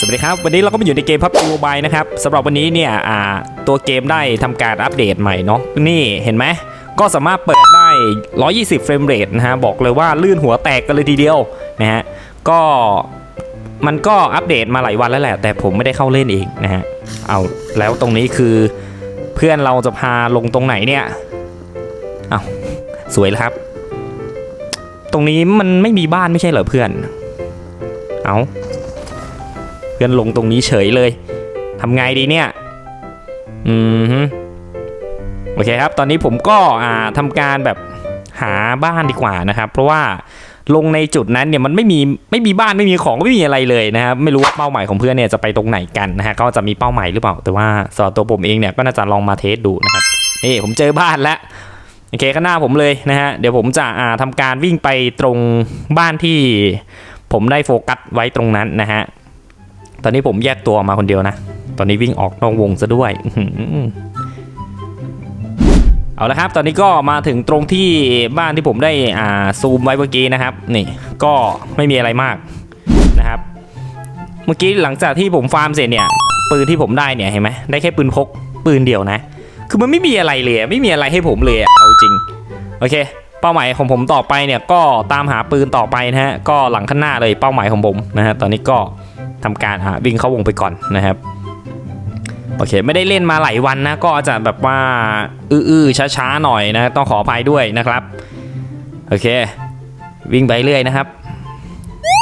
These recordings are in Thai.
สวัสดีครับ วันนี้เราก็มาอยู่ในเกมพับจูบายนะครับสำหรับวันนี้เนี่ยตัวเกมได้ทำการอัปเดตใหม่เนาะนี่เห็นไหมก็สามารถเปิดได้ 120 เฟรมเรทนะฮะบอกเลยว่าลื่นหัวแตกกันเลยทีเดียวนะฮะก็มันก็อัปเดตมาหลายวันแล้วแหละ แต่ผมไม่ได้เข้าเล่นเองนะฮะเอาแล้วตรงนี้คือเพื่อนเราจะพาลงตรงไหนเนี่ยเอาสวยแล้วครับ ตรงนี้มันไม่มีบ้านไม่ใช่เหรอเพื่อน เอา เพื่อนลงตรงนี้เฉยเลยทำไงดีเนี่ย อืมโอเคครับ ตอนนี้ผมก็อ่าทำการแบบหาบ้านดีกว่านะครับ เพราะว่าลงในจุดนั้นเนี่ยมันไม่มีไม่มีบ้านไม่มีของไม่มีอะไรเลยนะครับไม่รู้ว่าเป้าหมายของเพื่อนเนี่ยจะไปตรงไหนกันนะฮะเขาจะมีเป้าหมายหรือเปล่า แต่ว่าสำหรับตัวผมเองเนี่ยก็น่าจะลองมาเทสดูนะครับนี่ผมเจอบ้านแล้วโอเคข้างหน้าผมเลยนะฮะเดี๋ยวผมจะอ่าทำการวิ่งไปตรงบ้านที่ผมได้โฟกัสไว้ตรงนั้นนะฮะ ตอนนี้ผมแยกตัวมาคนเดียวนะ ตอนนี้วิ่งออกนอกวงซะด้วยเอาละครับตอนนี้ก็มาถึงตรงที่บ้านที่ผมได้อ่าซูมไว้เมื่อกี้นะครับ นี่ก็ไม่มีอะไรมากนะครับ เมื่อกี้หลังจากที่ผมฟาร์มเสร็จเนี่ย ปืนที่ผมได้เนี่ยเห็นไหมได้แค่ปืนพกปืนเดียวนะ คือมันไม่มีอะไรเลยไม่มีอะไรให้ผมเลยเอาจริงโอเค เป้าหมายของผมต่อไปเนี่ยก็ตามหาปืนต่อไปนะฮะก็หลังข้างหน้าเลยเป้าหมายของผมนะฮะตอนนี้ก็ ทำการอะวิ่งเข้าวงไปก่อนนะครับโอเคไม่ได้เล่นมาหลายวันนะก็จะแบบว่าอื้อๆช้าๆหน่อยนะต้องขออภัยด้วยนะครับโอเค วิ่งไปเรื่อยนะครับ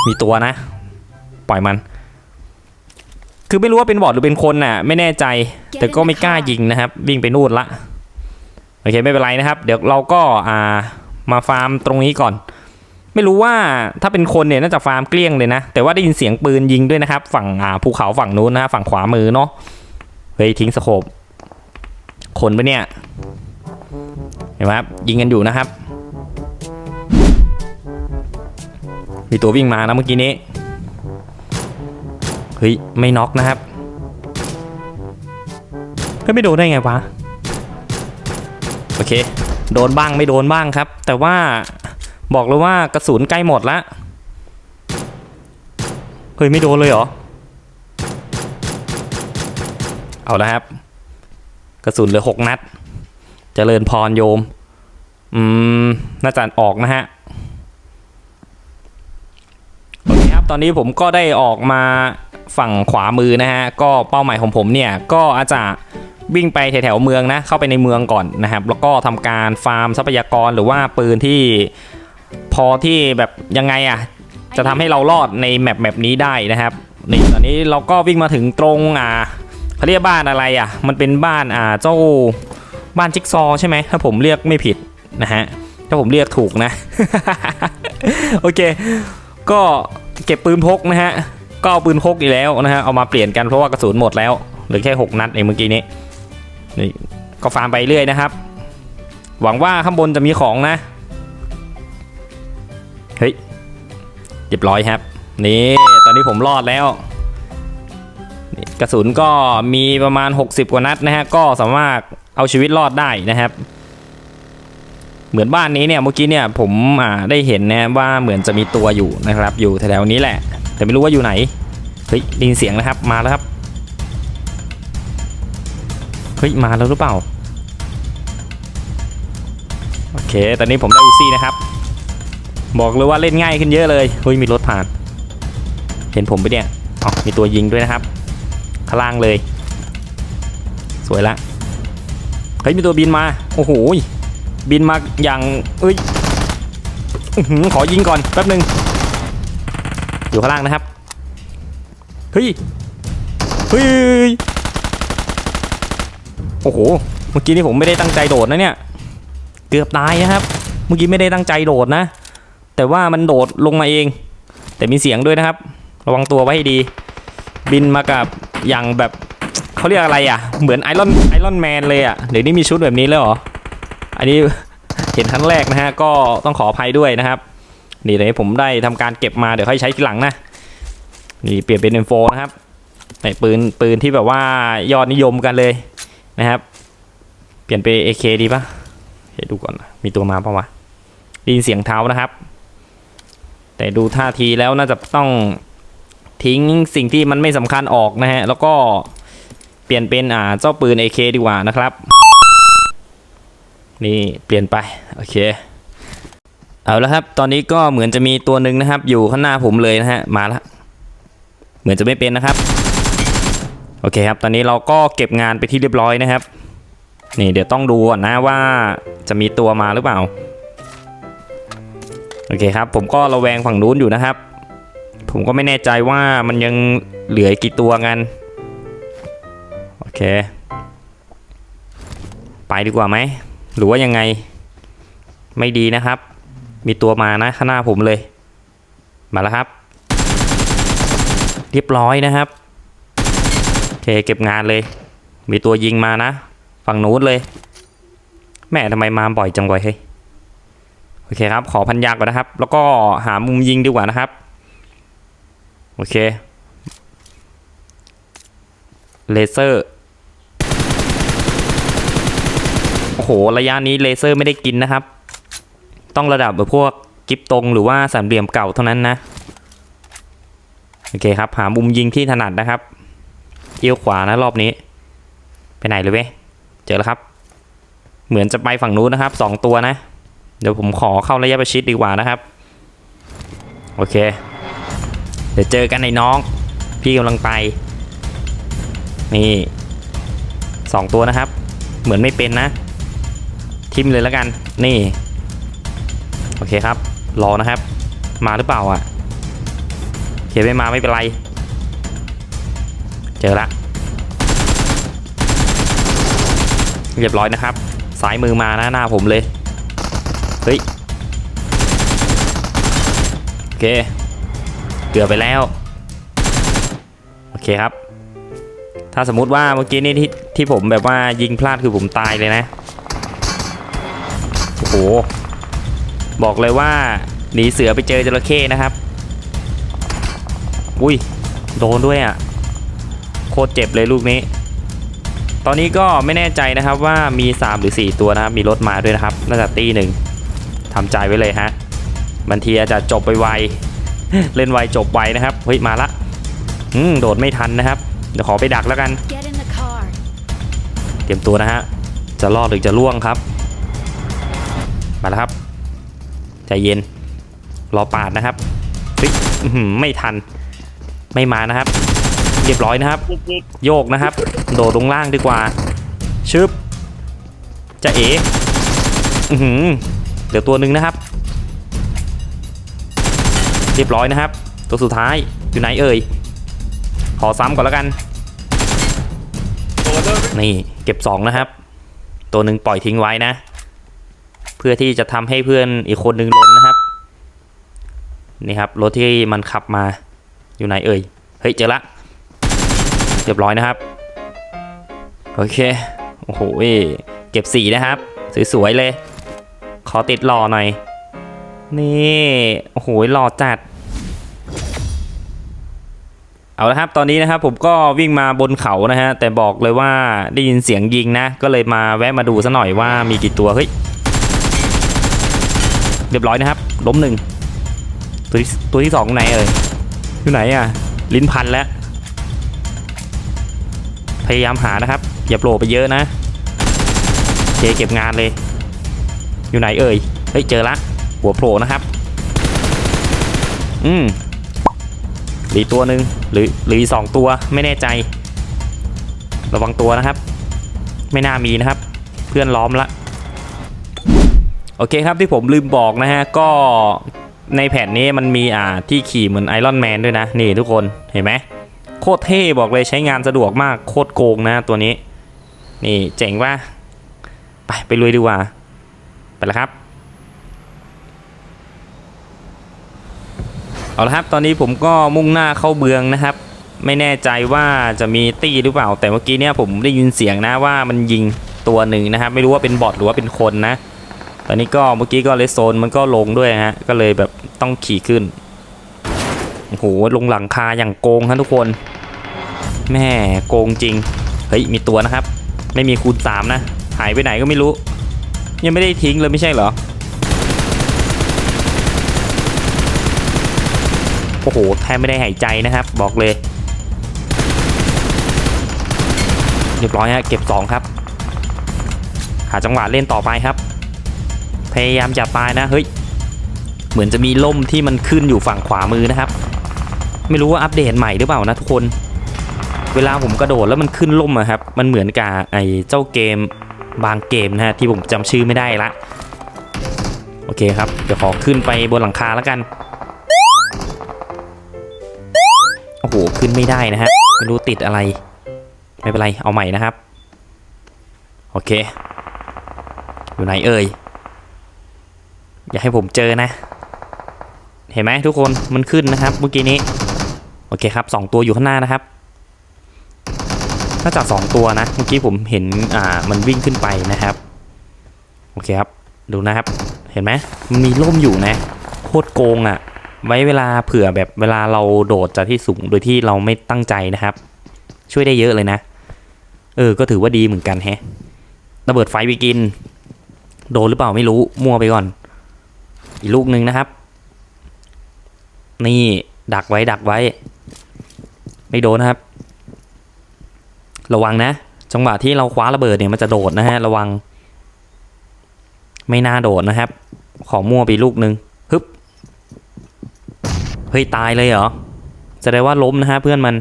มีตัวนะ ปล่อยมัน คือไม่รู้ว่าเป็นบอทหรือเป็นคนน่ะ ไม่แน่ใจ แต่ก็ไม่กล้ายิงนะครับ วิ่งไปนู่นละโอเคไม่เป็นไรนะครับ เดี๋ยวเราก็อ่ามาฟาร์มตรงนี้ก่อน ไม่รู้ว่าถ้าเป็นคนเนี่ยน่าจะฟาร์มเกลี้ยงเลยนะ แต่ว่าได้ยินเสียงปืนยิงด้วยนะครับ ฝั่งอ่าภูเขาฝั่งนู้นนะฝั่งขวามือเนาะเฮ้ยทิ้งสโคปคนปะเนี่ยเห็นไหมครับยิงกันอยู่นะครับ มีตัววิ่งมานะเมื่อกี้นี้เฮ้ยไม่น็อกนะครับเฮ้ยไม่โดนได้ไงวะโอเค โดนบ้างไม่โดนบ้างครับ แต่ว่า บอกเลยว่ากระสุนใกล้หมดละเฮ้ยไม่โดนเลยเหรอ เอาละครับ กระสุนเหลือหกนัดเจริญพรโยม อืม น่าจะออกนะฮะ โอเคครับ ตอนนี้ผมก็ได้ออกมาฝั่งขวามือนะฮะ ก็เป้าหมายของผมเนี่ย ก็อาจจะวิ่งไปแถวๆเมืองนะ เข้าไปในเมืองก่อนนะครับ แล้วก็ทำการฟาร์มทรัพยากรหรือว่าปืนที่ พอที่แบบยังไงอะจะทำให้เรารอดในแมปแมปนี้ได้นะครับนี่ตอนนี้เราก็วิ่งมาถึงตรงอ่าเขาเรียกบ้านอะไรอะ มันเป็นบ้านอ่าเจ้าบ้านจิ๊กซอใช่ไหมถ้าผมเรียกไม่ผิดนะฮะถ้าผมเรียกถูกนะ โอเค ก็เก็บปืนพกนะฮะก็เอาปืนพกอีกแล้วนะฮะเอามาเปลี่ยนกันเพราะว่ากระสุนหมดแล้วเหลือแค่ 6 นัดเองเมื่อกี้นี้นี่ก็ฟาร์มไปเรื่อยนะครับ หวังว่าข้างบนจะมีของนะ เฮ้ยเรียบร้อยครับ นี่ตอนนี้ผมรอดแล้ว กระสุนก็มีประมาณ 60 กว่านัดนะฮะ ก็สามารถเอาชีวิตรอดได้นะครับ เหมือนบ้านนี้เนี่ยเมื่อกี้เนี่ยผมได้เห็นนะว่าเหมือนจะมีตัวอยู่นะครับ อยู่แถวๆนี้แหละ แต่ไม่รู้ว่าอยู่ไหน เฮ้ยได้ยินเสียงนะครับ มาแล้วครับ เฮ้ย มาแล้วหรือเปล่า โอเค ตอนนี้ผมได้อูซี่นะครับ บอกเลยว่าเล่นง่ายขึ้นเยอะเลยเฮ้ยมีรถผ่าน เห็นผมไปเนี่ยอ๋อมีตัวยิงด้วยนะครับ ข้างล่างเลย สวยละเฮ้ยมีตัวบินมาโอ้โหบินมาอย่างเอ้ยอขอยิงก่อนแป๊บหนึ่งอยู่ข้างล่างนะครับเฮ้ยเฮ้ยโอ้โหเมื่อกี้นี่ผมไม่ได้ตั้งใจโดดนะเนี่ย เกือบตายนะครับ เมื่อกี้ไม่ได้ตั้งใจโดดนะ แต่ว่ามันโดดลงมาเอง แต่มีเสียงด้วยนะครับ ระวังตัวไว้ให้ดี บินมากับอย่างแบบเขาเรียกอะไรอะ เหมือนไอรอนไอรอนแมนเลยอะ เดี๋ยวนี้มีชุดแบบนี้แล้วเหรอ อันนี้เห็นครั้งแรกนะฮะ ก็ต้องขออภัยด้วยนะครับ นี่เลยวผมได้ทำการเก็บมาเดี๋ยวค่อยใช้ทีหลังนะ นี่เปลี่ยนเป็น M4 นะครับในปืนปืนที่แบบว่ายอดนิยมกันเลยนะครับ เปลี่ยนไป AK ดีปะเดี๋ยวดูก่อนนะมีตัวมาปะวะได้ยินเสียงเท้านะครับ แต่ดูท่าทีแล้วน่าจะต้องทิ้งสิ่งที่มันไม่สำคัญออกนะฮะ แล้วก็เปลี่ยนเป็นอ่าเจ้าปืน AK ดีกว่านะครับ นี่เปลี่ยนไป โอเค เอาแล้วครับ ตอนนี้ก็เหมือนจะมีตัวหนึ่งนะครับ อยู่ข้างหน้าผมเลยนะฮะ มาแล้วเหมือนจะไม่เป็นนะครับ โอเคครับ ตอนนี้เราก็เก็บงานไปที่เรียบร้อยนะครับ นี่เดี๋ยวต้องดูก่อนนะว่าจะมีตัวมาหรือเปล่า โอเคครับ ผมก็ระแวงฝั่งนู้นอยู่นะครับ ผมก็ไม่แน่ใจว่ามันยังเหลือกกี่ตัวกัน โอเค ไปดีกว่าไหม หรือว่ายังไง ไม่ดีนะครับ มีตัวมานะข้างหน้าผมเลย มาแล้วครับ เรียบร้อยนะครับ โอเคเก็บงานเลย มีตัวยิงมานะ ฝั่งนู้นเลย แม่ทำไมมาบ่อยจังวะเฮ้ย โอเคครับ ขอพันยาก่อนนะครับ แล้วก็หามุมยิงดีกว่านะครับ โอเค เลเซอร์ โอ้โห ระยะนี้เลเซอร์ไม่ได้กินนะครับ ต้องระดับแบบพวกกิฟตรงหรือว่าสามเหลี่ยมเก่าเท่านั้นนะ โอเคครับ หามุมยิงที่ถนัดนะครับ เอี้ยวขวานะรอบนี้ ไปไหนเลยเว้ย เจอแล้วครับ เหมือนจะไปฝั่งนู้นนะครับสองตัวนะ เดี๋ยวผมขอเข้าระยะประชิดดีกว่านะครับ โอเค เดี๋ยวเจอกันในน้อง พี่กำลังไป นี่สองตัวนะครับ เหมือนไม่เป็นนะ ทิมเลยแล้วกัน นี่ โอเคครับ รอนะครับ มาหรือเปล่าอะโอเคไม่มาไม่เป็นไร เจอละ เรียบร้อยนะครับ สายมือมานะหน้าผมเลย เฮ้ย โอเค เกือบไปแล้ว โอเคครับ ถ้าสมมุติว่าเมื่อกี้นี่ที่ที่ผมแบบว่ายิงพลาดคือผมตายเลยนะ โอ้โห บอกเลยว่าหนีเสือไปเจอจระเข้นะครับ อุ้ย โดนด้วยอะ โคตรเจ็บเลยลูกนี้ตอนนี้ก็ไม่แน่ใจนะครับว่ามี 3 หรือ 4 ตัวนะครับ มีรถมาด้วยนะครับ น่าจะตีหนึ่ง ทำใจไว้เลยฮะบางทีอาจจะจบไปไว เล่นไวจบไวนะครับ เฮ้ย มาละอืมโดดไม่ทันนะครับ เดี๋ยวขอไปดักแล้วกัน Get in the car. เตรียมตัวนะฮะ จะรอดหรือจะล่วงครับ มาแล้วครับ ใจเย็น รอปาดนะครับเฮ้ยอื้อหือไม่ทัน ไม่มานะครับเรียบร้อยนะครับ โยกนะครับ โดดลงล่างดีกว่า ชึบ จะเอ๋ือหือเดี๋ยวตัวหนึ่งนะครับ เรียบร้อยนะครับ ตัวสุดท้ายอยู่ไหนเอ่ย ขอซ้ำก่อนแล้วกัน นี่เก็บ 2 นะครับ ตัวหนึ่งปล่อยทิ้งไว้นะ เพื่อที่จะทำให้เพื่อนอีกคนหนึ่งล้นนะครับ นี่ครับรถที่มันขับมาอยู่ไหนเอ่ย เฮ้ยเจอละ เรียบร้อยนะครับ โอเค โอ้โห เก็บสีนะครับ สวยๆเลย อติดหล่อหน่อย นี่ โอ้โหหล่อจัด เอาละครับ ตอนนี้นะครับผมก็วิ่งมาบนเขานะฮะ แต่บอกเลยว่าได้ยินเสียงยิงนะ ก็เลยมาแวะมาดูซะหน่อยว่ามีกี่ตัว เฮ้ย เรียบร้อยนะครับ ล้มหนึ่ง ตัวที่ตัวที่สองไหนเอ่ย อยู่ไหนอะ ลิ้นพันแล้ว พยายามหานะครับ อย่าโผล่ไปเยอะนะเคเก็บงานเลย อยู่ไหนเอ่ย เฮ้ย เจอละ หัวโผล่นะครับ อืมหรือตัวหนึ่งหรือหรือสองตัวไม่แน่ใจ ระวังตัวนะครับ ไม่น่ามีนะครับ เพื่อนล้อมละ โอเคครับที่ผมลืมบอกนะฮะ ก็ในแผ่นนี้มันมีอ่าที่ขี่เหมือนไอรอนแมนด้วยนะ นี่ทุกคนเห็นไหมโคตรเท่บอกเลยใช้งานสะดวกมากโคตรโกงนะตัวนี้ นี่เจ๋งว่าไปไปลุยดีกว่า ไปแล้วครับ เอาละครับ ตอนนี้ผมก็มุ่งหน้าเข้าเบืองนะครับ ไม่แน่ใจว่าจะมีตี้หรือเปล่า แต่เมื่อกี้เนี่ยผมได้ยินเสียงนะว่ามันยิงตัวหนึ่งนะครับ ไม่รู้ว่าเป็นบอทหรือว่าเป็นคนนะ ตอนนี้ก็เมื่อกี้ก็เลสโซนมันก็ลงด้วยฮะ ก็เลยแบบต้องขี่ขึ้น โอ้โห ลงหลังคาอย่างโกงฮะทุกคน แม่โกงจริง เฮ้ย มีตัวนะครับ ไม่มีคูณสามนะ หายไปไหนก็ไม่รู้ ยังไม่ได้ทิ้งเลยไม่ใช่เหรอ โอ้โห แทบไม่ได้หายใจนะครับ บอกเลย เรียบร้อยฮะ เก็บ 2 ครับ หาจังหวะเล่นต่อไปครับ พยายามจะตายนะ เฮ้ย เหมือนจะมีล่มที่มันขึ้นอยู่ฝั่งขวามือนะครับ ไม่รู้ว่าอัปเดตใหม่หรือเปล่านะทุกคน เวลาผมกระโดดแล้วมันขึ้นล่มอะครับ มันเหมือนกับไอ้เจ้าเกม บางเกมนะฮะที่ผมจำชื่อไม่ได้ละโอเคครับ เดี๋ยวขอขึ้นไปบนหลังคาแล้วกัน โอ้โห ขึ้นไม่ได้นะฮะ ไม่รู้ติดอะไร ไม่เป็นไร เอาใหม่นะครับ โอเค อยู่ไหนเอ่ย อย่าให้ผมเจอนะ เห็นไหมทุกคน มันขึ้นนะครับ เมื่อกี้นี้ โอเคครับสองตัวอยู่ข้างหน้านะครับ น่าจะสองตัวนะ เมื่อกี้ผมเห็นอ่ามันวิ่งขึ้นไปนะครับ โอเคครับ ดูนะครับ เห็นไหมมันมีร่มอยู่นะ โคตรโกงอะ่ะ ไว้เวลาเผื่อแบบเวลาเราโดดจากที่สูงโดยที่เราไม่ตั้งใจนะครับ ช่วยได้เยอะเลยนะ เออ ก็ถือว่าดีเหมือนกันแฮะระเบิดไฟไปกิน โดนหรือเปล่าไม่รู้ มั่วไปก่อน อีกลูกหนึ่งนะครับ นี่ดักไว้ดักไว้ ไม่โดนนะครับ ระวังนะ จังหวะที่เราคว้าระเบิดเนี่ยมันจะโดดนะฮะ ระวัง ไม่น่าโดดนะครับ ขอมั่วไปลูกหนึ่งฮึบเฮ้ยตายเลยเหรอแสดงว่าล้มนะฮะเพื่อนมัน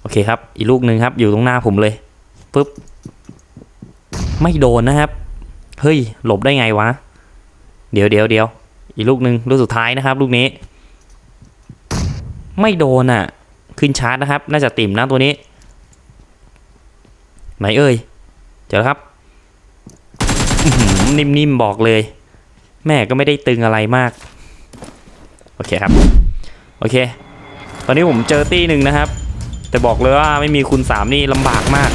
โอเคครับ อีกลูกหนึ่งครับ อยู่ตรงหน้าผมเลยปึ๊บไม่โดนนะครับ เฮ้ย หลบได้ไงวะ เดี๋ยวเดี๋ยวเดี๋ยวอีกลูกหนึ่งลูกสุดท้ายนะครับ ลูกนี้ ไม่โดนอะ ขึ้นชาร์จนะครับ น่าจะติ่มนะตัวนี้ ไหนเอ่ย เจอแล้วครับนิ่มๆบอกเลย แม่ก็ไม่ได้ตึงอะไรมาก โอเคครับ โอเค ตอนนี้ผมเจอตี้หนึ่งนะครับ แต่บอกเลยว่าไม่มีคุณสามนี่ลำบากมาก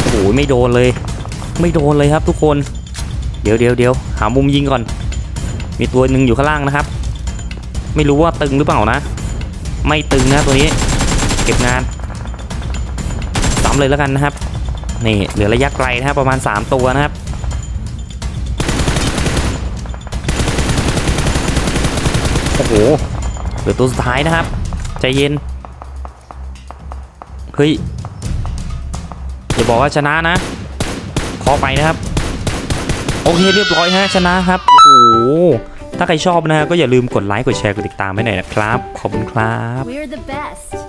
โอ้โหไม่โดนเลย ไม่โดนเลยครับทุกคน เดี๋ยวเดี๋ยวเดี๋ยวหามุมยิงก่อน มีตัวหนึ่งอยู่ข้างล่างนะครับ ไม่รู้ว่าตึงหรือเปล่านะ ไม่ตึงนะตัวนี้ เก็บงาน เลยแล้วกันนะครับ นี่เหลือระยะไกลนะครับประมาณ 3 ตัวนะครับโอ้โหเหลือตัวสุดท้ายนะครับ ใจเย็น เฮ้ยอย่าบอกว่าชนะนะขอไปนะครับ โอเคเรียบร้อยฮะชนะครับ โอ้โหถ้าใครชอบนะฮะก็อย่าลืมกดไลค์กดแชร์กดติดตามไว้หน่อยนะครับ ขอบคุณครับ We're the best.